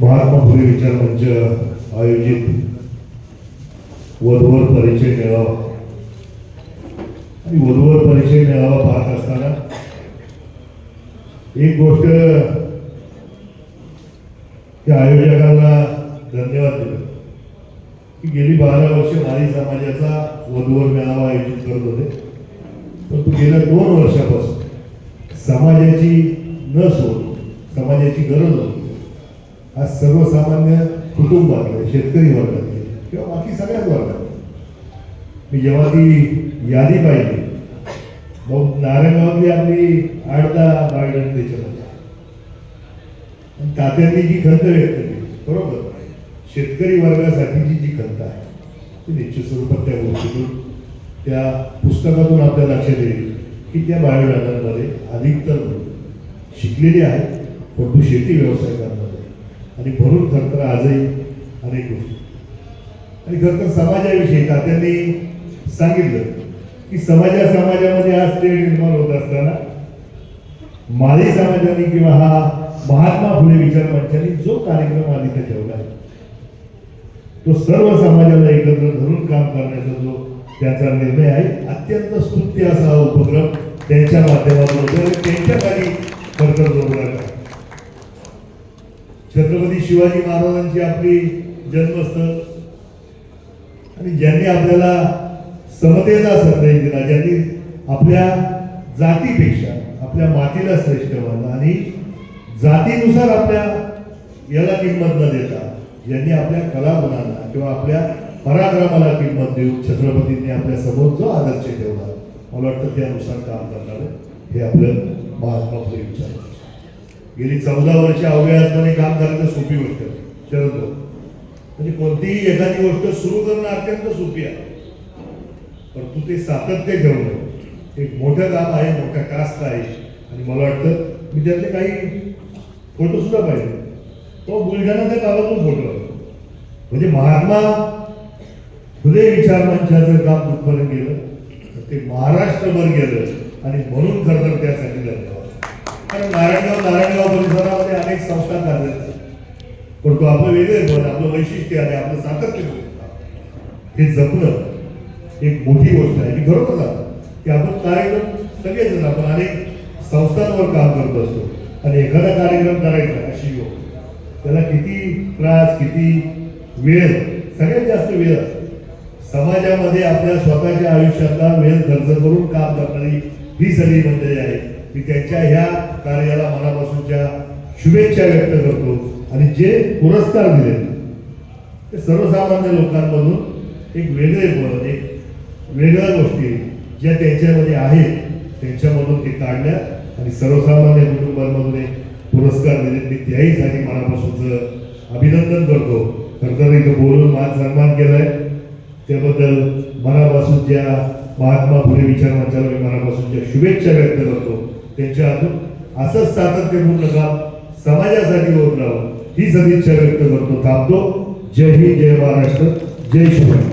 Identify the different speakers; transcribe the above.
Speaker 1: महात्मा फुले विचार मंच आयोजित वधूवर परिचय मेळावा. आणि वधूवर परिचय मेळावा पाहत असताना एक गोष्ट त्या आयोजकांना धन्यवाद दिले की गेली बारा वर्ष माळी समाजाचा वधूवर मेळावा आयोजित करत होते. परंतु गेल्या दोन वर्षापासून समाजाची न सोड समाजाची गरज होती. आज सर्वसामान्य कुटुंबातले शेतकरी वर्गातले किंवा बाकी सगळ्याच वर्गातले. मी जेव्हा ती यादी पाहिली मग नारायणगावातली आपली आठ दहा बाळगण त्याच्यामध्ये. तात्यांनी जी खंत व्यक्त केली बरोबर. शेतकरी वर्गासाठीची जी खंत आहे ती निश्चित स्वरूपात त्या गोष्टीतून त्या पुस्तकातून आपल्या लक्षात येईल की त्या बायोडाटांमध्ये अधिकतर शिकलेली आहेत परंतु शेती व्यवसाय करतात. आणि भरून खरं तर आजही अनेक गोष्टी. आणि खरं तर समाजाविषयी तात्यांनी सांगितलं की समाजा समाजामध्ये आज ते निर्माण होत असताना माळी समाजाने किंवा हा महात्मा फुले विचार मंचाने जो कार्यक्रम आधी इथे ठेवला आहे तो सर्व समाजाला एकत्र धरून काम करण्याचा जो त्याचा निर्णय आहे अत्यंत स्तुत्य असा हा उपक्रम त्यांच्या माध्यमातून त्यांच्या काही खर्च जोडला आहे. छत्रपती शिवाजी महाराजांची आपली जन्मस्थळ. आणि ज्यांनी आपल्याला समतेचा संदेश दिला ज्यांनी आपल्या जातीपेक्षा आपल्या मातीला श्रेष्ठ मानलं आणि जातीनुसार आपल्या याला किंमत न देता ज्यांनी आपल्या कलागुणांना किंवा आपल्या पराक्रमाला किंमत देऊन छत्रपतींनी आपल्यासमोर जो आदर्श ठेवला मला वाटतं त्यानुसार काम करणार हे आपलं महात्मा फुले विचार गेली चौदा वर्ष अवघ्यातपणे काम करायचं सोपी गोष्ट शरद भाऊ. म्हणजे कोणतीही एखादी गोष्ट सुरू करणं अत्यंत सोपी आहे. परंतु ते सातत्य ठेवणं एक मोठं काम आहे मोठा टास्क आहे. आणि मला वाटतं मी त्यातले काही फोटो सुद्धा तो बुलढाणा त्या गावातून फोटो आहे. म्हणजे महात्मा फुले विचार मंचाचं काम कुठपर्यंत गेलं तर ते महाराष्ट्रभर गेलं. आणि म्हणून खरं तर त्यासाठी धन्यवाद. नारायणगाव नारायणगाव परिसरामध्ये अनेक संस्था कार्यरत पण तो आपलं वेगळे पण आपलं वैशिष्ट्य आणि आपलं सातत्य हे जपणं एक मोठी गोष्ट आहे. मी खरोखर सांगतो की आपण कार्यक्रम सगळेजण आपण अनेक संस्थांवर काम करत असतो. आणि एखादा कार्यक्रम करायचा अशी हो त्याला किती त्रास किती वेळ? सगळ्यात जास्त वेळ असतो. समाजामध्ये आपल्या स्वतःच्या आयुष्यातला वेळ खर्च करून काम करणारी ही सगळी मंडळी आहे मी त्यांच्या ह्या कार्याला मनापासूनच्या शुभेच्छा व्यक्त करतो. आणि जे पुरस्कार दिले ते सर्वसामान्य लोकांमधून एक वेगळे गुण एक वेगळ्या गोष्टी ज्या त्यांच्यामध्ये आहेत त्यांच्यामधून ते काढल्या आणि सर्वसामान्य कुटुंबांमधून एक पुरस्कार दिले. मी त्याहीसाठी मनापासूनचं अभिनंदन करतो. खरं इथं बोलून मान सन्मान केलाय. त्याबद्दल मनापासून ज्या महात्मा फुले विचार मंचाला मी मनापासूनच्या शुभेच्छा व्यक्त करतो. त्यांच्या हातून असंच सातत्यपूर्ण काम समाजासाठी होत राहावं ही सदिच्छा व्यक्त करतो. थांबतो. जय हिंद जय महाराष्ट्र जय शिवराय